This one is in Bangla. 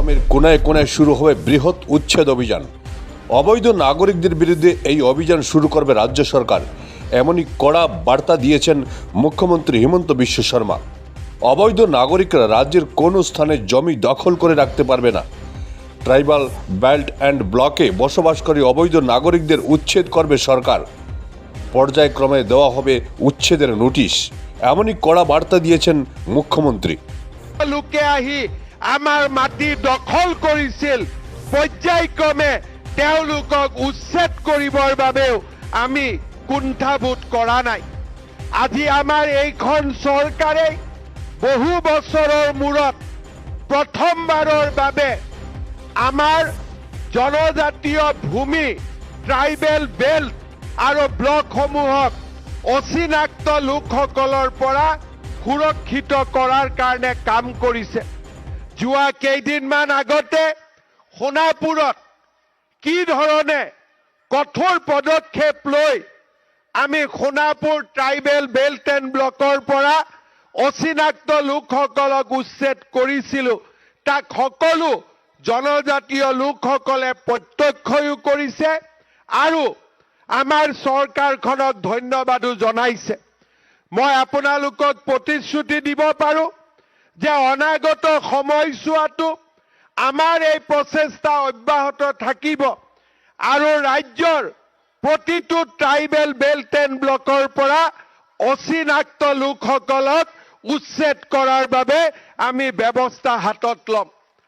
অসমের কোনায় কোনায় শুরু হবে বৃহৎ উচ্ছেদ অভিযান। অবৈধ নাগরিকদের বিরুদ্ধে এই অভিযান শুরু করবে রাজ্য সরকার। এমনই কড়া বার্তা দিয়েছেন মুখ্যমন্ত্রী হিমন্ত বিশ্ব শর্মা। অবৈধ নাগরিকরা রাজ্যের কোনো স্থানে জমি দখল করে রাখতে পারবে না। ট্রাইবাল বেল্ট অ্যান্ড ব্লকে বসবাসকারী অবৈধ নাগরিকদের উচ্ছেদ করবে সরকার। পর্যায়ক্রমে দেওয়া হবে উচ্ছেদের নোটিশ। এমনই কড়া বার্তা দিয়েছেন মুখ্যমন্ত্রী। আহি আমাৰ মাটি দখল কৰিছিল। পৰ্যায়ক্ৰমে তেওঁলোকক উচ্ছেদ কৰিবৰ বাবেও আমি কুণ্ঠাবোধ কৰা নাই। আজি আমাৰ এইখন চৰকাৰে বহু বছৰৰ মূৰত প্ৰথমবাৰৰ বাবে আমাৰ জনজাতীয় ভূমি, ট্ৰাইবেল বেল্ট আৰু ব্লকসমূহক অচিনাক্ত লোকসকলৰ পৰা সুৰক্ষিত কৰাৰ কাৰণে কাম কৰিছে। যোৱা কেইদিনমান আগতে সোণাপুৰত কি ধৰণে কঠোৰ পদক্ষেপ লৈ আমি সোণাপুৰ ট্ৰাইবেল বেল্ট এণ্ড ব্লকৰ পৰা অচিনাক্ত লোকসকলক উচ্ছেদ কৰিছিলো তাক সকলো জনজাতীয় লোকসকলে প্ৰত্যক্ষয়ো কৰিছে আৰু আমাৰ চৰকাৰখনক ধন্যবাদো জনাইছে। মই আপোনালোকক প্ৰতিশ্ৰুতি দিব পাৰো যে অনাগত সময়ছোৱাতো আমাৰ এই প্ৰচেষ্টা অব্যাহত থাকিব আৰু ৰাজ্যৰ প্ৰতিটো ট্ৰাইবেল বেল্ট এণ্ড ব্লকৰ পৰা অচিনাক্ত লোকসকলক উচ্ছেদ কৰাৰ বাবে আমি ব্যৱস্থা হাতত ল'ম।